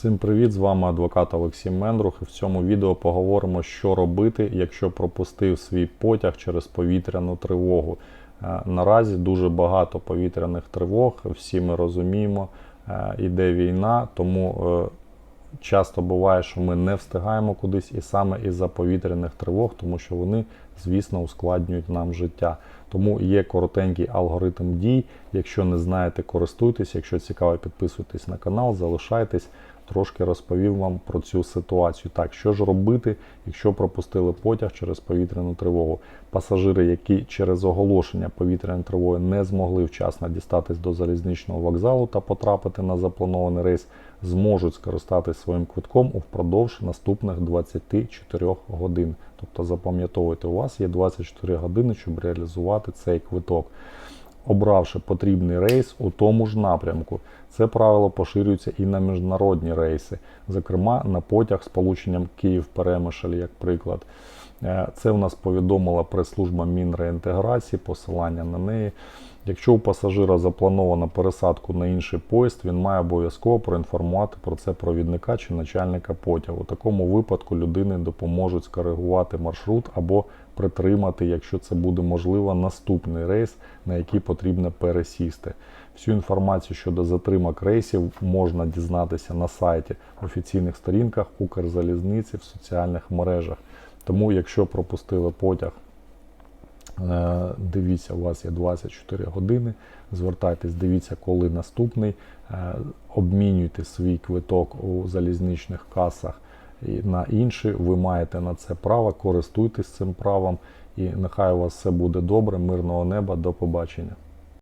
Всім привіт! З вами адвокат Олексій Мендрух. І в цьому відео поговоримо, що робити, якщо пропустив свій потяг через повітряну тривогу. Е, Наразі дуже багато повітряних тривог, всі ми розуміємо, е, іде війна, тому е, часто буває, що ми не встигаємо кудись, і саме із-за повітряних тривог, тому що вони, звісно, ускладнюють нам життя. Тому є коротенький алгоритм дій. Якщо не знаєте, користуйтесь. Якщо цікаво, підписуйтесь на канал, залишайтесь. Трошки розповів вам про цю ситуацію. Так, що ж робити, якщо пропустили потяг через повітряну тривогу? Пасажири, які через оголошення повітряної тривоги не змогли вчасно дістатись до залізничного вокзалу та потрапити на запланований рейс, зможуть скористатись своїм квитком впродовж наступних 24 годин. Тобто запам'ятовуйте, у вас є 24 години, щоб реалізувати цей квиток. Обравши потрібний рейс у тому ж напрямку, це правило поширюється і на міжнародні рейси, зокрема на потяг з полученням Київ-Перемишель, як приклад. Е, Це в нас повідомила прес-служба Мінреінтеграції, посилання на неї. Якщо у пасажира заплановано пересадку на інший поїзд, він має обов'язково проінформувати про це провідника чи начальника потягу. У такому випадку людини допоможуть скоригувати маршрут або притримати, якщо це буде можливо, наступний рейс, на який потрібно пересісти. Всю інформацію щодо затримок рейсів можна дізнатися на сайті, офіційних сторінках Укрзалізниці в соціальних мережах. Тому, якщо пропустили потяг, Е, Дивіться, у вас є 24 години. Звертайтесь, дивіться, коли наступний. Е, Обмінюйте свій квиток у залізничних касах на інший. Ви маєте на це право, користуйтесь цим правом. І нехай у вас все буде добре, мирного неба, до побачення.